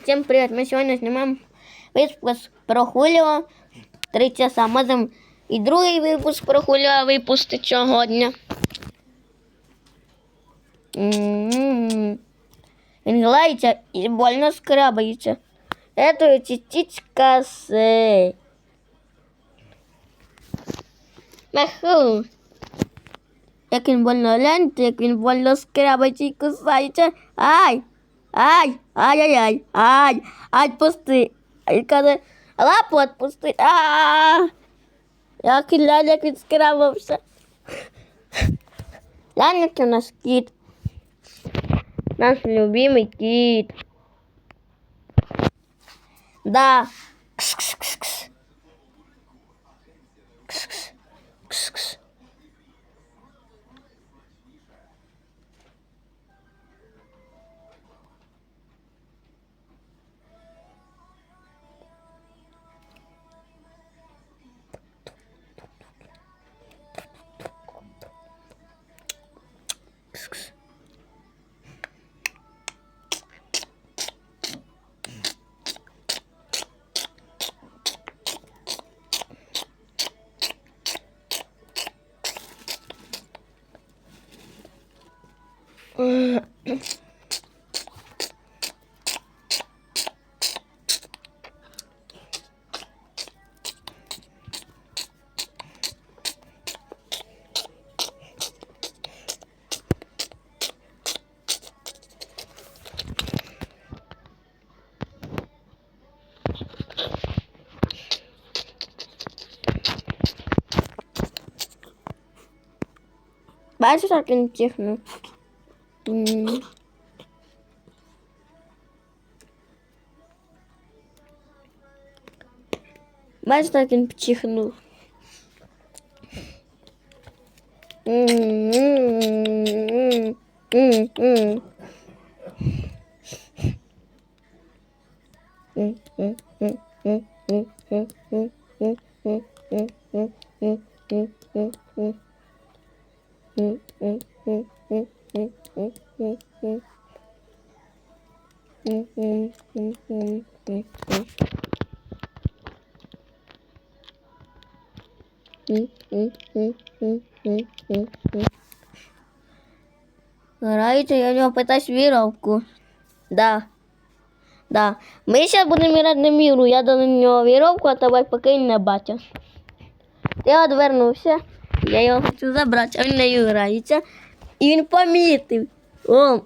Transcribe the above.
Всем привет! Мы сегодня снимаем выпуск про Хуліо. Три часа. Можемо і другий випуск про Хуліо випустити сьогодні. М-м-м. Він гладиться і больно скрабається. Это чистичка с... Маху. Як він больно гляньте, як він больно скрабається і кусається. Ай! Ай! Ай-яй-яй! Ай! Ай, отпусти! Ай, каже, лапу отпусти! А -а він глянь, як він скрабався. Який у нас кіт. Наш любимий кіт. Да. Кс-кс-кс-кс. Кс-кс. 마지막에 찍는 음. М. Бачиш, як він чихнув? М-м-м-м-м-м. Грається, я у нього питаюсь віровку. Да. Да. Ми зараз будемо грати на міру. Я дав на нього віровку, а тебе поки не бачив. Я відвернувся. Я його хочу забрати, а він нею грається. indo pra Mitre. Vamos.